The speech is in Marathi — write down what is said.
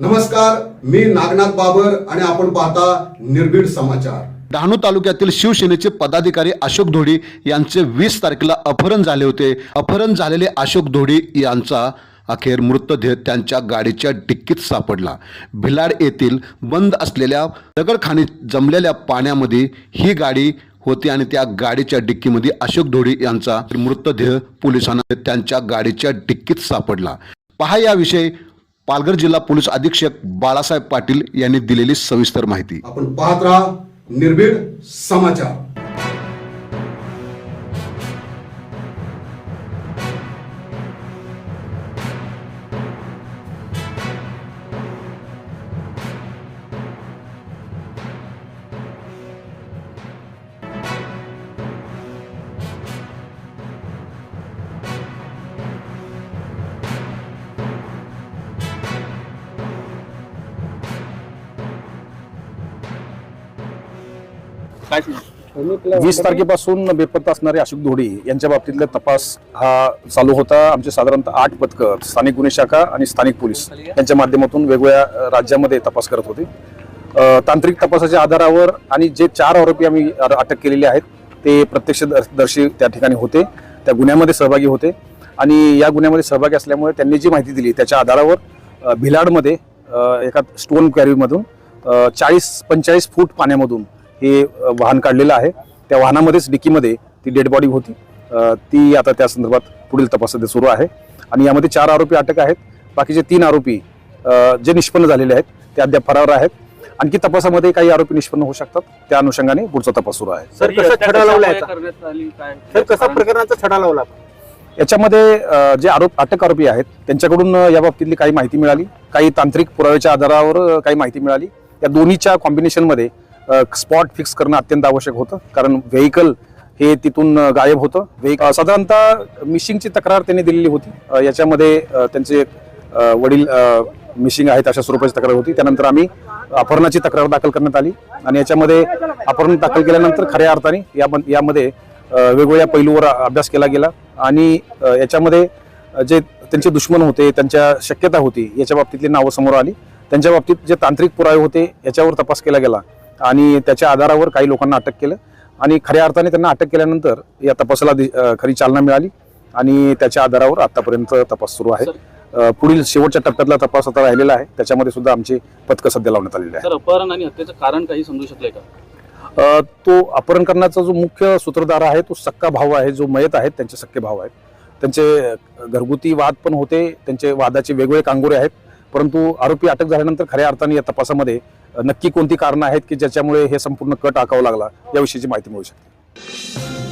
नमस्कार मी नागनाथ बाबर आणि आपण पाहता निर्भीड समाचार. डहाणू तालुक्यातील शिवसेनेचे पदाधिकारी अशोक धोडी यांचे वीस तारखेला अपहरण झाले होते. अपहरण झालेले अशोक धोडी यांचा अखेर मृतदेह त्यांच्या गाडीच्या डिक्कीत सापडला. भिलाड येथील बंद असलेल्या दगडखाणीत जमलेल्या पाण्यामध्ये ही गाडी होती आणि त्या गाडीच्या डिक्कीमध्ये अशोक धोडी यांचा मृतदेह पोलिसांना त्यांच्या गाडीच्या डिक्कीत सापडला. पहा याविषयी पालघर जिल्हा पोलीस अधीक्षक बाळासाहेब पाटील यांनी दिलेली सविस्तर माहिती. आपण पाहत राहा निर्भीड समाचार. वीस तारखेपासून बेपत्ता असणारे अशोक धोडी यांच्या बाबतीतला तपास हा चालू होता. आमचे साधारणतः आठ पथकं स्थानिक गुन्हे शाखा आणि स्थानिक पोलीस यांच्या माध्यमातून वेगवेगळ्या राज्यामध्ये तपास करत होते. तांत्रिक तपासाच्या आधारावर आणि जे चार आरोपी आम्ही अटक केलेले आहेत ते प्रत्यक्षदर्शी त्या ठिकाणी होते. त्या गुन्ह्यामध्ये सहभागी होते आणि या गुन्ह्यामध्ये सहभागी असल्यामुळे त्यांनी जी माहिती दिली त्याच्या आधारावर भिलाडमध्ये एका स्टोन कॅरीमधून चाळीस पंचेचाळीस फूट पाण्यामधून हे वाहन काढलेलं आहे. त्या वाहनामध्येच डिकीमध्ये ती डेड बॉडी होती. ती आता त्या संदर्भात पुढील तपास सध्या सुरू आहे. आणि यामध्ये चार आरोपी अटक आहेत. बाकीचे तीन आरोपी जे निष्पन्न झालेले आहेत ते अद्याप फरार आहेत. आणखी तपासामध्ये काही आरोपी निष्पन्न होऊ शकतात. त्या अनुषंगाने पुढचा तपास सुरू आहे. सर कसा छडा लावला सर कसा प्रकरणाचा छडा लावला? याच्यामध्ये जे आरोप अटक आरोपी आहेत त्यांच्याकडून या बाबतीतली काही माहिती मिळाली. काही तांत्रिक पुराव्याच्या आधारावर काही माहिती मिळाली. या दोन्हीच्या कॉम्बिनेशनमध्ये स्पॉट फिक्स करणं अत्यंत आवश्यक होतं. कारण व्हेकल हे तिथून गायब होतं. व्हेक साधारणतः मिशिंगची तक्रार त्यांनी दिलेली होती. याच्यामध्ये त्यांचे वडील मिशिंग आहेत अशा स्वरूपाची तक्रार होती. त्यानंतर आम्ही अपहरणाची तक्रार दाखल करण्यात आली. आणि याच्यामध्ये अपहरण दाखल केल्यानंतर खऱ्या अर्थाने या यामध्ये वेगवेगळ्या पैलूवर अभ्यास केला गेला. आणि याच्यामध्ये जे त्यांचे दुश्मन होते त्यांच्या शक्यता होती याच्या बाबतीतली नावं समोर आली. त्यांच्या बाबतीत जे तांत्रिक पुरावे होते याच्यावर तपास केला गेला. आणि त्याच्या आधारावर काही लोकांना अटक केलं. आणि खऱ्या अर्थाने त्यांना अटक केल्यानंतर या तपासाला खरी चालना मिळाली आणि त्याच्या आधारावर आतापर्यंत तपास सुरू आहे. पुढील शेवटच्या टप्प्यातला तपास आता राहिलेला आहे. त्याच्यामध्ये सुद्धा आमची पथकं सध्या लावण्यात आलेली आहे अपहरण आणि हत्येचं कारण काही समजू शकलंय का? तो अपहरण करण्याचा जो मुख्य सूत्रधार आहे तो सक्का भाऊ आहे जो मयत आहेत त्यांचे सक्के भाऊ आहेत. त्यांचे घरगुती वाद पण होते त्यांचे वादाचे वेगवेगळे कांगोरे आहेत. परंतु आरोपी अटक झाल्यानंतर खऱ्या अर्थाने या तपासामध्ये नक्की कोणती कारणं आहेत की ज्याच्यामुळे हे संपूर्ण कट आकावं लागला याविषयीची माहिती मिळू शकते.